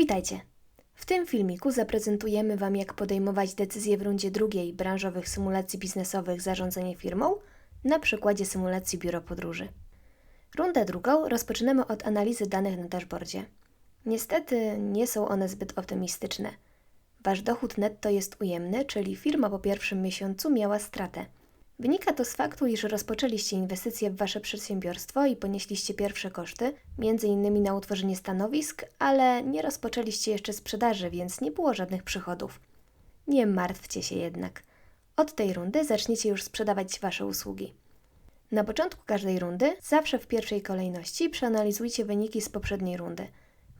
Witajcie! W tym filmiku zaprezentujemy Wam, jak podejmować decyzje w rundzie drugiej branżowych symulacji biznesowych zarządzanie firmą na przykładzie symulacji biuro podróży. Rundę drugą rozpoczynamy od analizy danych na dashboardzie. Niestety nie są one zbyt optymistyczne. Wasz dochód netto jest ujemny, czyli firma po pierwszym miesiącu miała stratę. Wynika to z faktu, iż rozpoczęliście inwestycje w wasze przedsiębiorstwo i ponieśliście pierwsze koszty, m.in. na utworzenie stanowisk, ale nie rozpoczęliście jeszcze sprzedaży, więc nie było żadnych przychodów. Nie martwcie się jednak. Od tej rundy zaczniecie już sprzedawać wasze usługi. Na początku każdej rundy, zawsze w pierwszej kolejności, przeanalizujcie wyniki z poprzedniej rundy.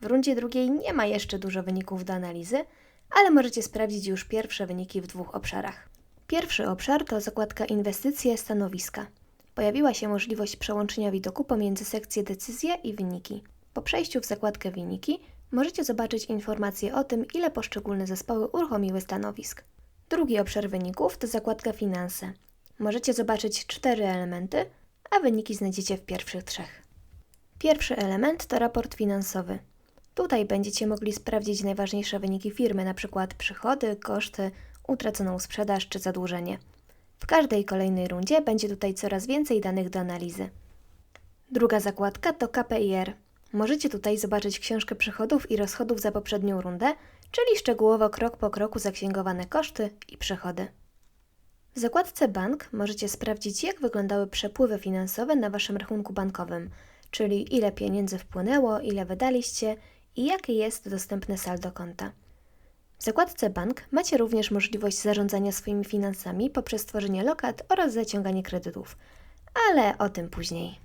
W rundzie drugiej nie ma jeszcze dużo wyników do analizy, ale możecie sprawdzić już pierwsze wyniki w dwóch obszarach. Pierwszy obszar to zakładka Inwestycje stanowiska. Pojawiła się możliwość przełączenia widoku pomiędzy sekcję Decyzje i Wyniki. Po przejściu w zakładkę Wyniki możecie zobaczyć informacje o tym, ile poszczególne zespoły uruchomiły stanowisk. Drugi obszar wyników to zakładka Finanse. Możecie zobaczyć cztery elementy, a wyniki znajdziecie w pierwszych trzech. Pierwszy element to raport finansowy. Tutaj będziecie mogli sprawdzić najważniejsze wyniki firmy, np. przychody, koszty, utraconą sprzedaż czy zadłużenie. W każdej kolejnej rundzie będzie tutaj coraz więcej danych do analizy. Druga zakładka to KPIR. Możecie tutaj zobaczyć książkę przychodów i rozchodów za poprzednią rundę, czyli szczegółowo krok po kroku zaksięgowane koszty i przychody. W zakładce Bank możecie sprawdzić, jak wyglądały przepływy finansowe na Waszym rachunku bankowym, czyli ile pieniędzy wpłynęło, ile wydaliście i jakie jest dostępne saldo konta. W zakładce Bank macie również możliwość zarządzania swoimi finansami poprzez tworzenie lokat oraz zaciąganie kredytów, ale o tym później.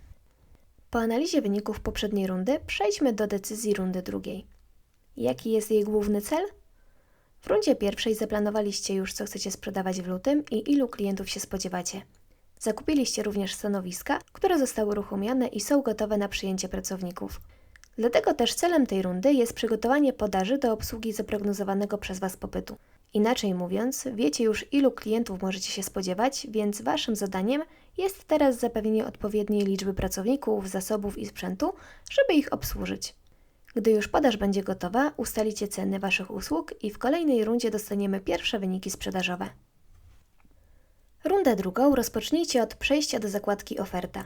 Po analizie wyników poprzedniej rundy przejdźmy do decyzji rundy drugiej. Jaki jest jej główny cel? W rundzie pierwszej zaplanowaliście już, co chcecie sprzedawać w lutym i ilu klientów się spodziewacie. Zakupiliście również stanowiska, które zostały uruchomione i są gotowe na przyjęcie pracowników. Dlatego też celem tej rundy jest przygotowanie podaży do obsługi zaprognozowanego przez Was popytu. Inaczej mówiąc, wiecie już ilu klientów możecie się spodziewać, więc Waszym zadaniem jest teraz zapewnienie odpowiedniej liczby pracowników, zasobów i sprzętu, żeby ich obsłużyć. Gdy już podaż będzie gotowa, ustalicie ceny Waszych usług i w kolejnej rundzie dostaniemy pierwsze wyniki sprzedażowe. Rundę drugą rozpocznijcie od przejścia do zakładki Oferta.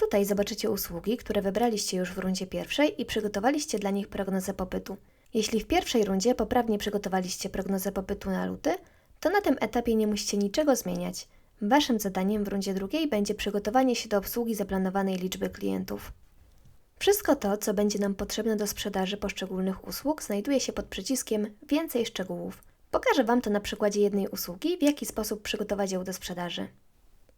Tutaj zobaczycie usługi, które wybraliście już w rundzie pierwszej i przygotowaliście dla nich prognozę popytu. Jeśli w pierwszej rundzie poprawnie przygotowaliście prognozę popytu na luty, to na tym etapie nie musicie niczego zmieniać. Waszym zadaniem w rundzie drugiej będzie przygotowanie się do obsługi zaplanowanej liczby klientów. Wszystko to, co będzie nam potrzebne do sprzedaży poszczególnych usług, znajduje się pod przyciskiem Więcej szczegółów. Pokażę Wam to na przykładzie jednej usługi, w jaki sposób przygotować ją do sprzedaży.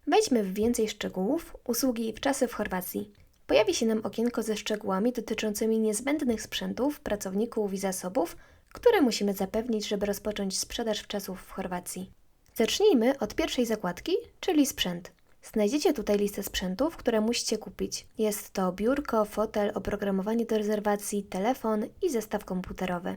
Wejdźmy w więcej szczegółów usługi w czasy w Chorwacji. Pojawi się nam okienko ze szczegółami dotyczącymi niezbędnych sprzętów, pracowników i zasobów, które musimy zapewnić, żeby rozpocząć sprzedaż w czasów w Chorwacji. Zacznijmy od pierwszej zakładki, czyli sprzęt. Znajdziecie tutaj listę sprzętów, które musicie kupić. Jest to biurko, fotel, oprogramowanie do rezerwacji, telefon i zestaw komputerowy.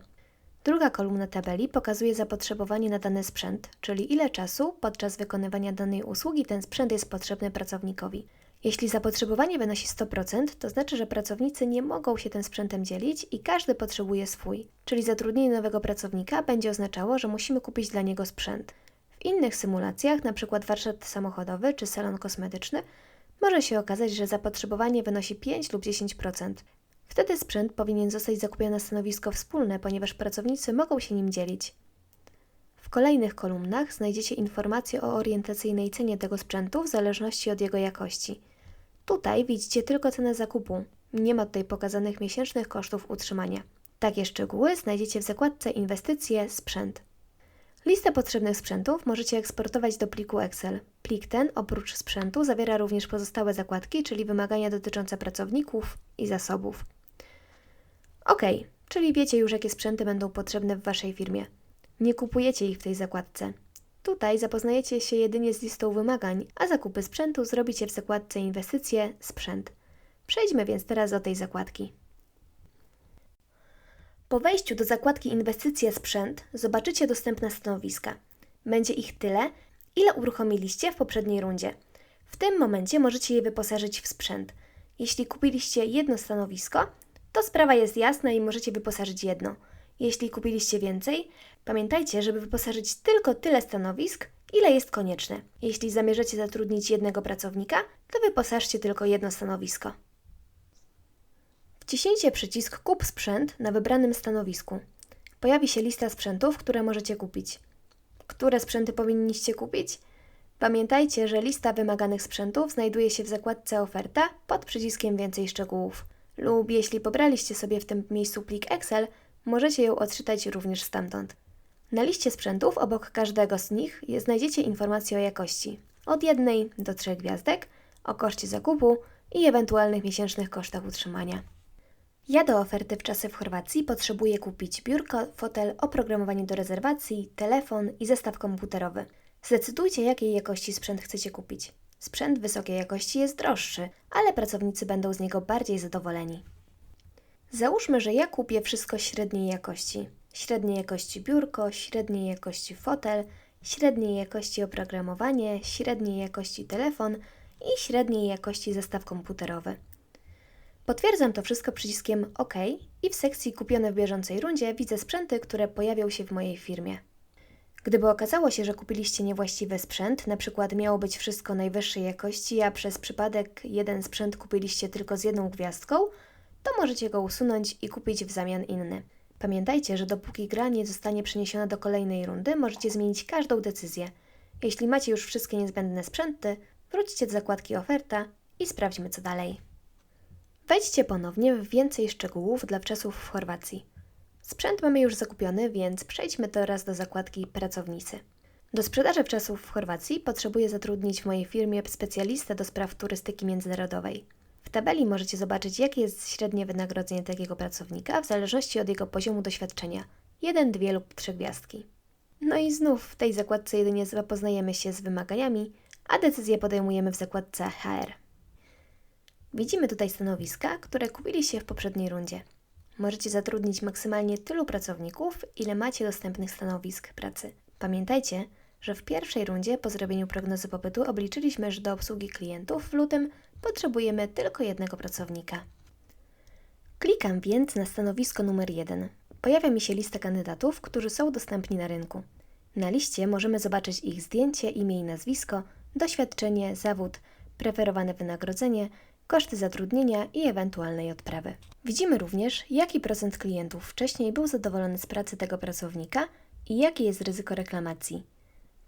Druga kolumna tabeli pokazuje zapotrzebowanie na dany sprzęt, czyli ile czasu podczas wykonywania danej usługi ten sprzęt jest potrzebny pracownikowi. Jeśli zapotrzebowanie wynosi 100%, to znaczy, że pracownicy nie mogą się tym sprzętem dzielić i każdy potrzebuje swój, czyli zatrudnienie nowego pracownika będzie oznaczało, że musimy kupić dla niego sprzęt. W innych symulacjach, np. warsztat samochodowy czy salon kosmetyczny, może się okazać, że zapotrzebowanie wynosi 5 lub 10%. Wtedy sprzęt powinien zostać zakupiony na stanowisko wspólne, ponieważ pracownicy mogą się nim dzielić. W kolejnych kolumnach znajdziecie informacje o orientacyjnej cenie tego sprzętu w zależności od jego jakości. Tutaj widzicie tylko cenę zakupu. Nie ma tutaj pokazanych miesięcznych kosztów utrzymania. Takie szczegóły znajdziecie w zakładce Inwestycje Sprzęt. Listę potrzebnych sprzętów możecie eksportować do pliku Excel. Plik ten oprócz sprzętu zawiera również pozostałe zakładki, czyli wymagania dotyczące pracowników i zasobów. Ok, czyli wiecie już, jakie sprzęty będą potrzebne w Waszej firmie. Nie kupujecie ich w tej zakładce. Tutaj zapoznajecie się jedynie z listą wymagań, a zakupy sprzętu zrobicie w zakładce Inwestycje Sprzęt. Przejdźmy więc teraz do tej zakładki. Po wejściu do zakładki Inwestycje Sprzęt zobaczycie dostępne stanowiska. Będzie ich tyle, ile uruchomiliście w poprzedniej rundzie. W tym momencie możecie je wyposażyć w sprzęt. Jeśli kupiliście jedno stanowisko, to sprawa jest jasna i możecie wyposażyć jedno. Jeśli kupiliście więcej, pamiętajcie, żeby wyposażyć tylko tyle stanowisk, ile jest konieczne. Jeśli zamierzacie zatrudnić jednego pracownika, to wyposażcie tylko jedno stanowisko. Wciśnijcie przycisk Kup sprzęt na wybranym stanowisku. Pojawi się lista sprzętów, które możecie kupić. Które sprzęty powinniście kupić? Pamiętajcie, że lista wymaganych sprzętów znajduje się w zakładce Oferta pod przyciskiem Więcej szczegółów. Lub jeśli pobraliście sobie w tym miejscu plik Excel, możecie ją odczytać również stamtąd. Na liście sprzętów obok każdego z nich znajdziecie informacje o jakości od jednej do trzech gwiazdek, o koszcie zakupu i ewentualnych miesięcznych kosztach utrzymania. Ja do oferty w czasy w Chorwacji potrzebuję kupić biurko, fotel, oprogramowanie do rezerwacji, telefon i zestaw komputerowy. Zdecydujcie, jakiej jakości sprzęt chcecie kupić. Sprzęt wysokiej jakości jest droższy, ale pracownicy będą z niego bardziej zadowoleni. Załóżmy, że ja kupię wszystko średniej jakości. Średniej jakości biurko, średniej jakości fotel, średniej jakości oprogramowanie, średniej jakości telefon i średniej jakości zestaw komputerowy. Potwierdzam to wszystko przyciskiem OK i w sekcji kupione w bieżącej rundzie widzę sprzęty, które pojawią się w mojej firmie. Gdyby okazało się, że kupiliście niewłaściwy sprzęt, na przykład miało być wszystko najwyższej jakości, a przez przypadek jeden sprzęt kupiliście tylko z jedną gwiazdką, to możecie go usunąć i kupić w zamian inny. Pamiętajcie, że dopóki gra nie zostanie przeniesiona do kolejnej rundy, możecie zmienić każdą decyzję. Jeśli macie już wszystkie niezbędne sprzęty, wróćcie do zakładki oferta i sprawdźmy co dalej. Wejdźcie ponownie w więcej szczegółów dla wczesów w Chorwacji. Sprzęt mamy już zakupiony, więc przejdźmy teraz do zakładki pracownicy. Do sprzedaży wczesów w Chorwacji potrzebuję zatrudnić w mojej firmie specjalistę do spraw turystyki międzynarodowej. W tabeli możecie zobaczyć, jakie jest średnie wynagrodzenie takiego pracownika w zależności od jego poziomu doświadczenia 1, 2 lub 3 gwiazdki. No i znów w tej zakładce jedynie zapoznajemy się z wymaganiami, a decyzję podejmujemy w zakładce HR. Widzimy tutaj stanowiska, które kupiliście w poprzedniej rundzie. Możecie zatrudnić maksymalnie tylu pracowników, ile macie dostępnych stanowisk pracy. Pamiętajcie, że w pierwszej rundzie po zrobieniu prognozy popytu obliczyliśmy, że do obsługi klientów w lutym potrzebujemy tylko jednego pracownika. Klikam więc na stanowisko numer 1. Pojawia mi się lista kandydatów, którzy są dostępni na rynku. Na liście możemy zobaczyć ich zdjęcie, imię i nazwisko, doświadczenie, zawód, preferowane wynagrodzenie, koszty zatrudnienia i ewentualnej odprawy. Widzimy również, jaki procent klientów wcześniej był zadowolony z pracy tego pracownika i jakie jest ryzyko reklamacji.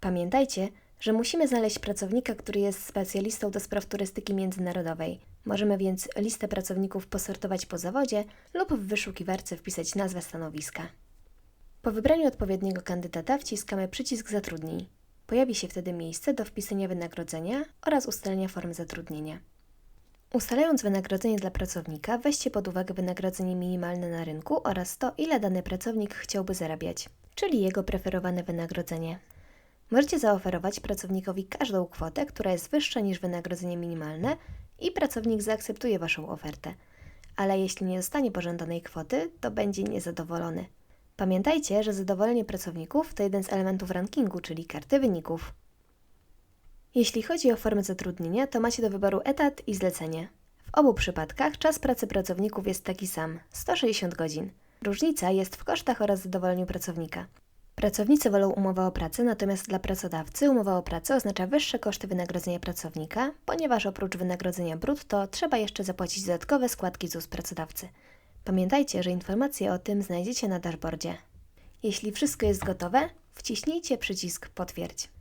Pamiętajcie, że musimy znaleźć pracownika, który jest specjalistą do spraw turystyki międzynarodowej. Możemy więc listę pracowników posortować po zawodzie lub w wyszukiwarce wpisać nazwę stanowiska. Po wybraniu odpowiedniego kandydata wciskamy przycisk Zatrudnij. Pojawi się wtedy miejsce do wpisania wynagrodzenia oraz ustalenia form zatrudnienia. Ustalając wynagrodzenie dla pracownika, weźcie pod uwagę wynagrodzenie minimalne na rynku oraz to, ile dany pracownik chciałby zarabiać, czyli jego preferowane wynagrodzenie. Możecie zaoferować pracownikowi każdą kwotę, która jest wyższa niż wynagrodzenie minimalne i pracownik zaakceptuje Waszą ofertę. Ale jeśli nie dostanie pożądanej kwoty, to będzie niezadowolony. Pamiętajcie, że zadowolenie pracowników to jeden z elementów rankingu, czyli karty wyników. Jeśli chodzi o formę zatrudnienia, to macie do wyboru etat i zlecenie. W obu przypadkach czas pracy pracowników jest taki sam 160 godzin. Różnica jest w kosztach oraz zadowoleniu pracownika. Pracownicy wolą umowę o pracę, natomiast dla pracodawcy umowa o pracę oznacza wyższe koszty wynagrodzenia pracownika, ponieważ oprócz wynagrodzenia brutto trzeba jeszcze zapłacić dodatkowe składki ZUS pracodawcy. Pamiętajcie, że informacje o tym znajdziecie na dashboardzie. Jeśli wszystko jest gotowe, wciśnijcie przycisk Potwierdź.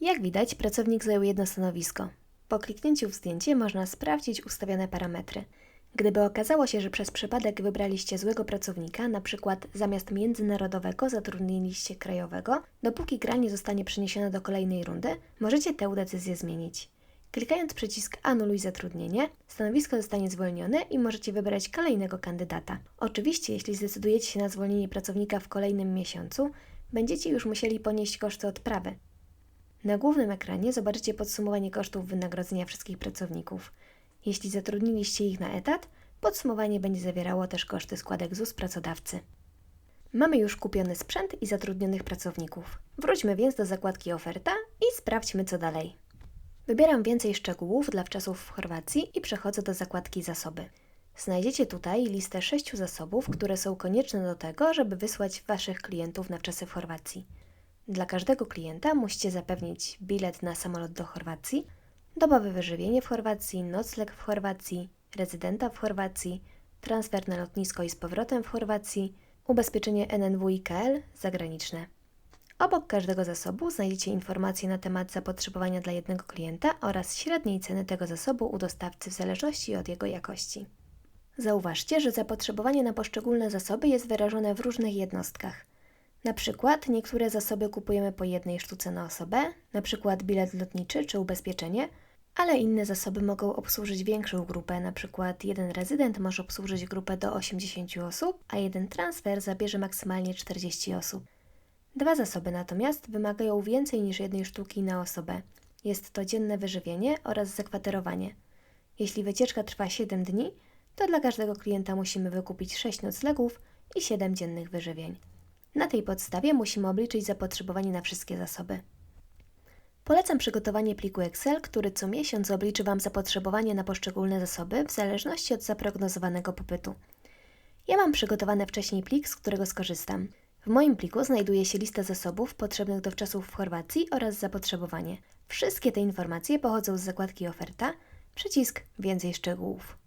Jak widać, pracownik zajął jedno stanowisko. Po kliknięciu w zdjęcie można sprawdzić ustawione parametry. Gdyby okazało się, że przez przypadek wybraliście złego pracownika, na przykład zamiast międzynarodowego zatrudniliście krajowego, dopóki gra nie zostanie przeniesiona do kolejnej rundy, możecie tę decyzję zmienić. Klikając przycisk Anuluj zatrudnienie, stanowisko zostanie zwolnione i możecie wybrać kolejnego kandydata. Oczywiście, jeśli zdecydujecie się na zwolnienie pracownika w kolejnym miesiącu, będziecie już musieli ponieść koszty odprawy. Na głównym ekranie zobaczycie podsumowanie kosztów wynagrodzenia wszystkich pracowników. Jeśli zatrudniliście ich na etat, podsumowanie będzie zawierało też koszty składek ZUS pracodawcy. Mamy już kupiony sprzęt i zatrudnionych pracowników. Wróćmy więc do zakładki oferta i sprawdźmy co dalej. Wybieram więcej szczegółów dla wczasów w Chorwacji i przechodzę do zakładki zasoby. Znajdziecie tutaj listę sześciu zasobów, które są konieczne do tego, żeby wysłać Waszych klientów na wczasy w Chorwacji. Dla każdego klienta musicie zapewnić bilet na samolot do Chorwacji, dobowe wyżywienie w Chorwacji, nocleg w Chorwacji, rezydenta w Chorwacji, transfer na lotnisko i z powrotem w Chorwacji, ubezpieczenie NNW i KL zagraniczne. Obok każdego zasobu znajdziecie informacje na temat zapotrzebowania dla jednego klienta oraz średniej ceny tego zasobu u dostawcy w zależności od jego jakości. Zauważcie, że zapotrzebowanie na poszczególne zasoby jest wyrażone w różnych jednostkach. Na przykład niektóre zasoby kupujemy po jednej sztuce na osobę, na przykład bilet lotniczy czy ubezpieczenie, ale inne zasoby mogą obsłużyć większą grupę, na przykład jeden rezydent może obsłużyć grupę do 80 osób, a jeden transfer zabierze maksymalnie 40 osób. Dwa zasoby natomiast wymagają więcej niż jednej sztuki na osobę. Jest to dzienne wyżywienie oraz zakwaterowanie. Jeśli wycieczka trwa 7 dni, to dla każdego klienta musimy wykupić 6 noclegów i 7 dziennych wyżywień. Na tej podstawie musimy obliczyć zapotrzebowanie na wszystkie zasoby. Polecam przygotowanie pliku Excel, który co miesiąc obliczy Wam zapotrzebowanie na poszczególne zasoby w zależności od zaprognozowanego popytu. Ja mam przygotowany wcześniej plik, z którego skorzystam. W moim pliku znajduje się lista zasobów potrzebnych do wczasów w Chorwacji oraz zapotrzebowanie. Wszystkie te informacje pochodzą z zakładki Oferta, przycisk Więcej szczegółów.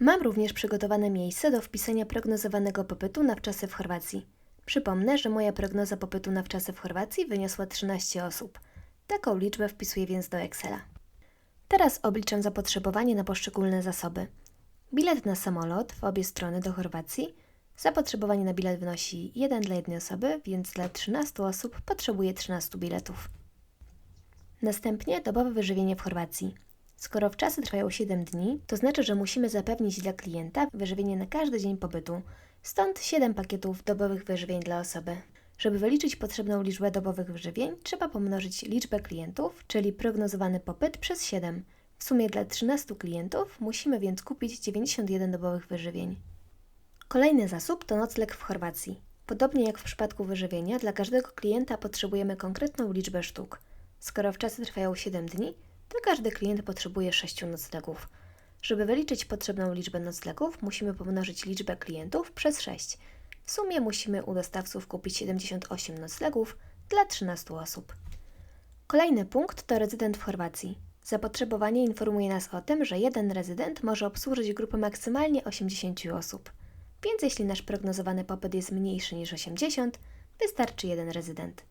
Mam również przygotowane miejsce do wpisania prognozowanego popytu na wczasy w Chorwacji. Przypomnę, że moja prognoza popytu na wczasy w Chorwacji wyniosła 13 osób. Taką liczbę wpisuję więc do Excela. Teraz obliczam zapotrzebowanie na poszczególne zasoby. Bilet na samolot w obie strony do Chorwacji. Zapotrzebowanie na bilet wynosi 1 dla jednej osoby, więc dla 13 osób potrzebuję 13 biletów. Następnie dobowe wyżywienie w Chorwacji. Skoro wczasy trwają 7 dni, to znaczy, że musimy zapewnić dla klienta wyżywienie na każdy dzień pobytu, stąd 7 pakietów dobowych wyżywień dla osoby. Żeby wyliczyć potrzebną liczbę dobowych wyżywień, trzeba pomnożyć liczbę klientów, czyli prognozowany popyt, przez 7. W sumie dla 13 klientów musimy więc kupić 91 dobowych wyżywień. Kolejny zasób to nocleg w Chorwacji. Podobnie jak w przypadku wyżywienia, dla każdego klienta potrzebujemy konkretną liczbę sztuk. Skoro wczasy trwają 7 dni, to każdy klient potrzebuje 6 noclegów. Żeby wyliczyć potrzebną liczbę noclegów, musimy pomnożyć liczbę klientów przez 6. W sumie musimy u dostawców kupić 78 noclegów dla 13 osób. Kolejny punkt to rezydent w Chorwacji. Zapotrzebowanie informuje nas o tym, że jeden rezydent może obsłużyć grupę maksymalnie 80 osób. Więc jeśli nasz prognozowany popyt jest mniejszy niż 80, wystarczy jeden rezydent.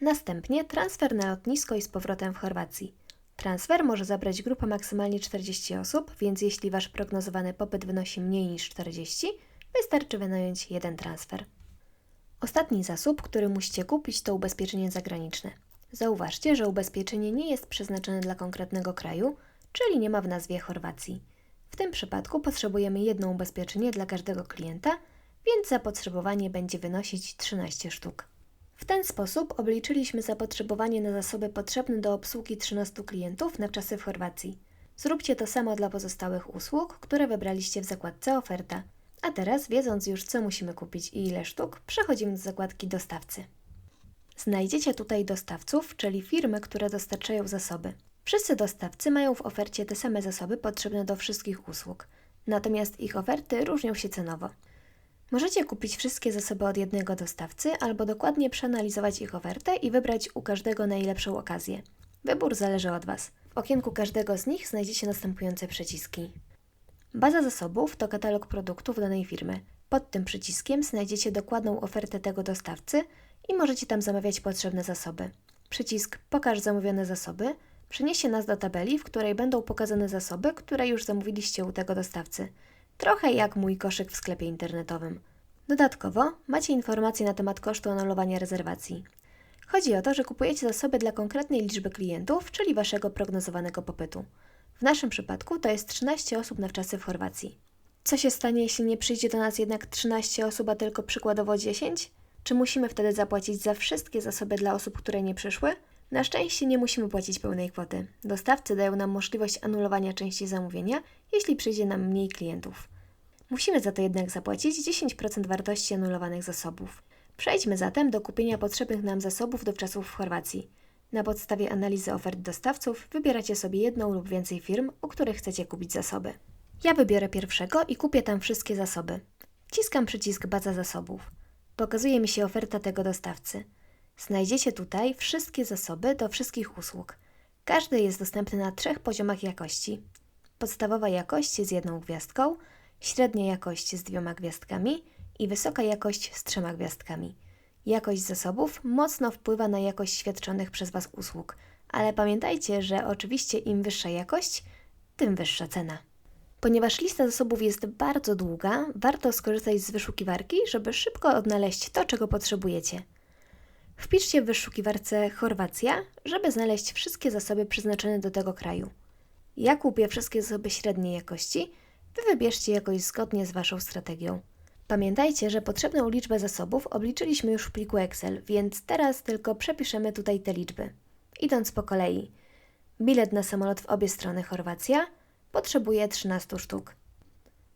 Następnie transfer na lotnisko i z powrotem w Chorwacji. Transfer może zabrać grupę maksymalnie 40 osób, więc jeśli Wasz prognozowany popyt wynosi mniej niż 40, wystarczy wynająć jeden transfer. Ostatni zasób, który musicie kupić, to ubezpieczenie zagraniczne. Zauważcie, że ubezpieczenie nie jest przeznaczone dla konkretnego kraju, czyli nie ma w nazwie Chorwacji. W tym przypadku potrzebujemy jedno ubezpieczenie dla każdego klienta, więc zapotrzebowanie będzie wynosić 13 sztuk. W ten sposób obliczyliśmy zapotrzebowanie na zasoby potrzebne do obsługi 13 klientów na czasy w Chorwacji. Zróbcie to samo dla pozostałych usług, które wybraliście w zakładce oferta. A teraz, wiedząc już co musimy kupić i ile sztuk, przechodzimy do zakładki dostawcy. Znajdziecie tutaj dostawców, czyli firmy, które dostarczają zasoby. Wszyscy dostawcy mają w ofercie te same zasoby potrzebne do wszystkich usług, natomiast ich oferty różnią się cenowo. Możecie kupić wszystkie zasoby od jednego dostawcy albo dokładnie przeanalizować ich ofertę i wybrać u każdego najlepszą okazję. Wybór zależy od Was. W okienku każdego z nich znajdziecie następujące przyciski. Baza zasobów to katalog produktów danej firmy. Pod tym przyciskiem znajdziecie dokładną ofertę tego dostawcy i możecie tam zamawiać potrzebne zasoby. Przycisk Pokaż zamówione zasoby przeniesie nas do tabeli, w której będą pokazane zasoby, które już zamówiliście u tego dostawcy. Trochę jak mój koszyk w sklepie internetowym. Dodatkowo macie informacje na temat kosztu anulowania rezerwacji. Chodzi o to, że kupujecie zasoby dla konkretnej liczby klientów, czyli waszego prognozowanego popytu. W naszym przypadku to jest 13 osób na wczasy w Chorwacji. Co się stanie, jeśli nie przyjdzie do nas jednak 13 osób, a tylko przykładowo 10? Czy musimy wtedy zapłacić za wszystkie zasoby dla osób, które nie przyszły? Na szczęście nie musimy płacić pełnej kwoty. Dostawcy dają nam możliwość anulowania części zamówienia, jeśli przyjdzie nam mniej klientów. Musimy za to jednak zapłacić 10% wartości anulowanych zasobów. Przejdźmy zatem do kupienia potrzebnych nam zasobów do wczasów w Chorwacji. Na podstawie analizy ofert dostawców wybieracie sobie jedną lub więcej firm, u których chcecie kupić zasoby. Ja wybiorę pierwszego i kupię tam wszystkie zasoby. Wciskam przycisk Baza zasobów. Pokazuje mi się oferta tego dostawcy. Znajdziecie tutaj wszystkie zasoby do wszystkich usług. Każdy jest dostępny na trzech poziomach jakości. Podstawowa jakość z jedną gwiazdką, średnia jakość z dwiema gwiazdkami i wysoka jakość z trzema gwiazdkami. Jakość zasobów mocno wpływa na jakość świadczonych przez Was usług, ale pamiętajcie, że oczywiście im wyższa jakość, tym wyższa cena. Ponieważ lista zasobów jest bardzo długa, warto skorzystać z wyszukiwarki, żeby szybko odnaleźć to, czego potrzebujecie. Wpiszcie w wyszukiwarce Chorwacja, żeby znaleźć wszystkie zasoby przeznaczone do tego kraju. Ja kupię wszystkie zasoby średniej jakości, Wy wybierzcie jakoś zgodnie z Waszą strategią. Pamiętajcie, że potrzebną liczbę zasobów obliczyliśmy już w pliku Excel, więc teraz tylko przepiszemy tutaj te liczby. Idąc po kolei. Bilet na samolot w obie strony Chorwacja potrzebuje 13 sztuk.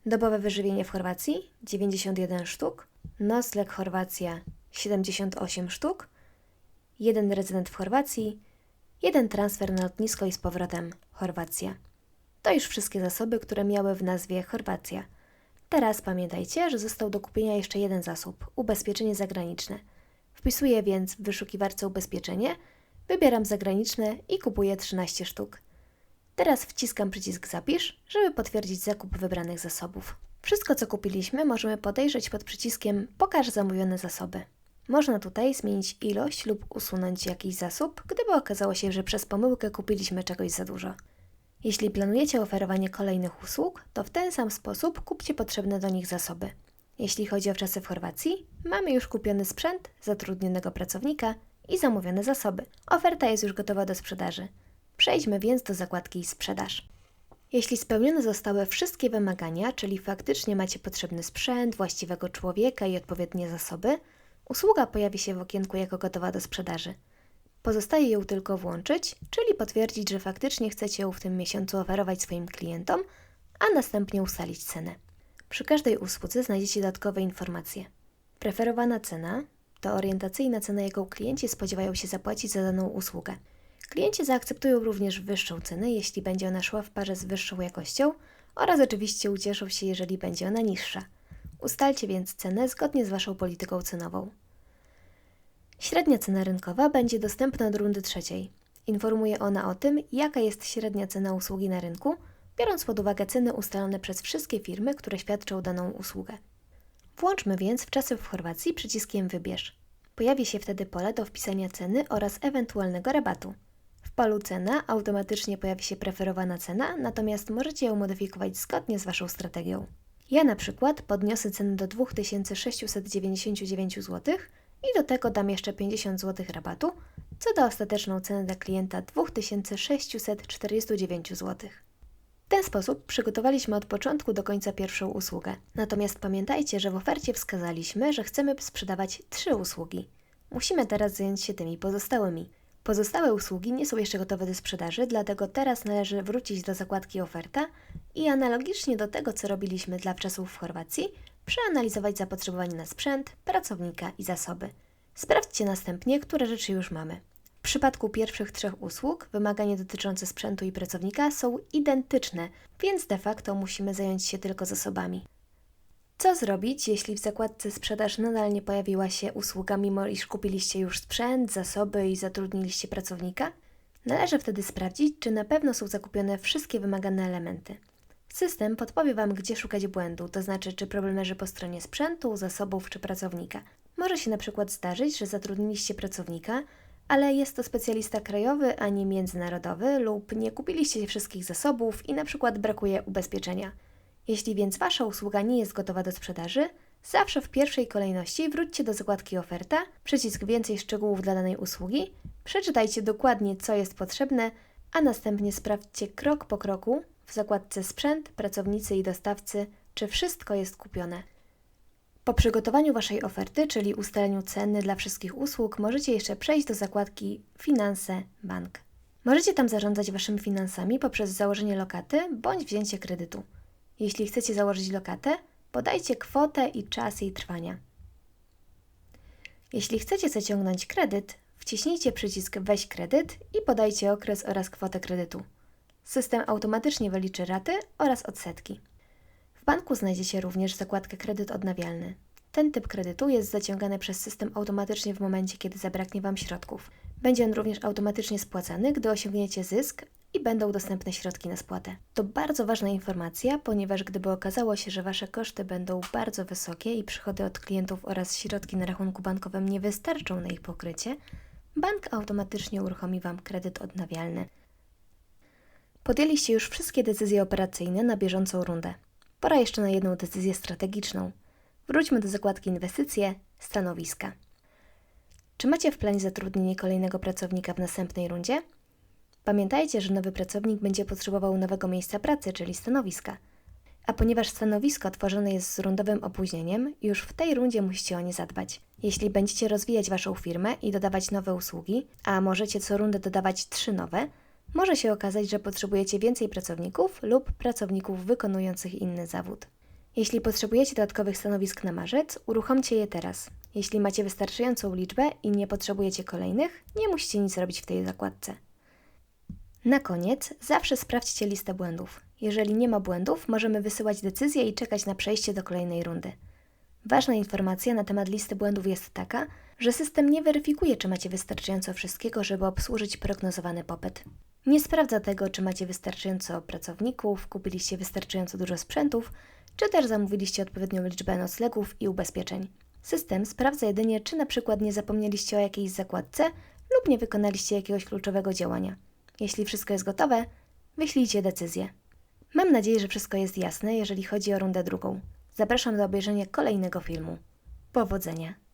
Dobowe wyżywienie w Chorwacji 91 sztuk. Nocleg Chorwacja 78 sztuk. Jeden rezydent w Chorwacji. Jeden transfer na lotnisko i z powrotem Chorwacja. To już wszystkie zasoby, które miały w nazwie Chorwacja. Teraz pamiętajcie, że został do kupienia jeszcze jeden zasób ubezpieczenie zagraniczne. Wpisuję więc w wyszukiwarce ubezpieczenie, wybieram zagraniczne i kupuję 13 sztuk. Teraz wciskam przycisk Zapisz, żeby potwierdzić zakup wybranych zasobów. Wszystko, co kupiliśmy, możemy podejrzeć pod przyciskiem Pokaż zamówione zasoby. Można tutaj zmienić ilość lub usunąć jakiś zasób, gdyby okazało się, że przez pomyłkę kupiliśmy czegoś za dużo. Jeśli planujecie oferowanie kolejnych usług, to w ten sam sposób kupcie potrzebne do nich zasoby. Jeśli chodzi o czasy w Chorwacji, mamy już kupiony sprzęt, zatrudnionego pracownika i zamówione zasoby. Oferta jest już gotowa do sprzedaży. Przejdźmy więc do zakładki Sprzedaż. Jeśli spełnione zostały wszystkie wymagania, czyli faktycznie macie potrzebny sprzęt, właściwego człowieka i odpowiednie zasoby, usługa pojawi się w okienku jako gotowa do sprzedaży. Pozostaje ją tylko włączyć, czyli potwierdzić, że faktycznie chcecie ją w tym miesiącu oferować swoim klientom, a następnie ustalić cenę. Przy każdej usłudze znajdziecie dodatkowe informacje. Preferowana cena to orientacyjna cena, jaką klienci spodziewają się zapłacić za daną usługę. Klienci zaakceptują również wyższą cenę, jeśli będzie ona szła w parze z wyższą jakością, oraz oczywiście ucieszą się, jeżeli będzie ona niższa. Ustalcie więc cenę zgodnie z Waszą polityką cenową. Średnia cena rynkowa będzie dostępna od rundy trzeciej. Informuje ona o tym, jaka jest średnia cena usługi na rynku, biorąc pod uwagę ceny ustalone przez wszystkie firmy, które świadczą daną usługę. Włączmy więc w czasy w Chorwacji przyciskiem Wybierz. Pojawi się wtedy pole do wpisania ceny oraz ewentualnego rabatu. W polu cena automatycznie pojawi się preferowana cena, natomiast możecie ją modyfikować zgodnie z Waszą strategią. Ja na przykład podniosę cenę do 2699 zł i do tego dam jeszcze 50 zł rabatu, co da ostateczną cenę dla klienta 2649 zł. W ten sposób przygotowaliśmy od początku do końca pierwszą usługę. Natomiast pamiętajcie, że w ofercie wskazaliśmy, że chcemy sprzedawać trzy usługi. Musimy teraz zająć się tymi pozostałymi. Pozostałe usługi nie są jeszcze gotowe do sprzedaży, dlatego teraz należy wrócić do zakładki oferta i analogicznie do tego, co robiliśmy dla wczasów w Chorwacji, przeanalizować zapotrzebowanie na sprzęt, pracownika i zasoby. Sprawdźcie następnie, które rzeczy już mamy. W przypadku pierwszych trzech usług wymagania dotyczące sprzętu i pracownika są identyczne, więc de facto musimy zająć się tylko zasobami. Co zrobić, jeśli w zakładce sprzedaż nadal nie pojawiła się usługa, mimo iż kupiliście już sprzęt, zasoby i zatrudniliście pracownika? Należy wtedy sprawdzić, czy na pewno są zakupione wszystkie wymagane elementy. System podpowie Wam, gdzie szukać błędu, to znaczy, czy problem leży po stronie sprzętu, zasobów czy pracownika. Może się na przykład zdarzyć, że zatrudniliście pracownika, ale jest to specjalista krajowy, a nie międzynarodowy, lub nie kupiliście wszystkich zasobów i na przykład brakuje ubezpieczenia. Jeśli więc Wasza usługa nie jest gotowa do sprzedaży, zawsze w pierwszej kolejności wróćcie do zakładki oferta, przycisk więcej szczegółów dla danej usługi, przeczytajcie dokładnie co jest potrzebne, a następnie sprawdźcie krok po kroku w zakładce sprzęt, pracownicy i dostawcy, czy wszystko jest kupione. Po przygotowaniu Waszej oferty, czyli ustaleniu ceny dla wszystkich usług, możecie jeszcze przejść do zakładki Finanse Bank. Możecie tam zarządzać Waszymi finansami poprzez założenie lokaty bądź wzięcie kredytu. Jeśli chcecie założyć lokatę, podajcie kwotę i czas jej trwania. Jeśli chcecie zaciągnąć kredyt, wciśnijcie przycisk Weź kredyt i podajcie okres oraz kwotę kredytu. System automatycznie wyliczy raty oraz odsetki. banku znajdziecie również zakładkę kredyt odnawialny. Ten typ kredytu jest zaciągany przez system automatycznie w momencie, kiedy zabraknie Wam środków. Będzie on również automatycznie spłacany, gdy osiągniecie zysk i będą dostępne środki na spłatę. To bardzo ważna informacja, ponieważ gdyby okazało się, że Wasze koszty będą bardzo wysokie i przychody od klientów oraz środki na rachunku bankowym nie wystarczą na ich pokrycie, bank automatycznie uruchomi Wam kredyt odnawialny. Podjęliście już wszystkie decyzje operacyjne na bieżącą rundę. Pora jeszcze na jedną decyzję strategiczną. Wróćmy do zakładki inwestycje, stanowiska. Czy macie w planie zatrudnienie kolejnego pracownika w następnej rundzie? Pamiętajcie, że nowy pracownik będzie potrzebował nowego miejsca pracy, czyli stanowiska. A ponieważ stanowisko tworzone jest z rundowym opóźnieniem, już w tej rundzie musicie o nie zadbać. Jeśli będziecie rozwijać Waszą firmę i dodawać nowe usługi, a możecie co rundę dodawać trzy nowe, może się okazać, że potrzebujecie więcej pracowników lub pracowników wykonujących inny zawód. Jeśli potrzebujecie dodatkowych stanowisk na marzec, uruchomcie je teraz. Jeśli macie wystarczającą liczbę i nie potrzebujecie kolejnych, nie musicie nic robić w tej zakładce. Na koniec zawsze sprawdźcie listę błędów. Jeżeli nie ma błędów, możemy wysyłać decyzję i czekać na przejście do kolejnej rundy. Ważna informacja na temat listy błędów jest taka, że system nie weryfikuje, czy macie wystarczająco wszystkiego, żeby obsłużyć prognozowany popyt. Nie sprawdza tego, czy macie wystarczająco pracowników, kupiliście wystarczająco dużo sprzętów, czy też zamówiliście odpowiednią liczbę noclegów i ubezpieczeń. System sprawdza jedynie, czy na przykład nie zapomnieliście o jakiejś zakładce lub nie wykonaliście jakiegoś kluczowego działania. Jeśli wszystko jest gotowe, wyślijcie decyzję. Mam nadzieję, że wszystko jest jasne, jeżeli chodzi o rundę drugą. Zapraszam do obejrzenia kolejnego filmu. Powodzenia!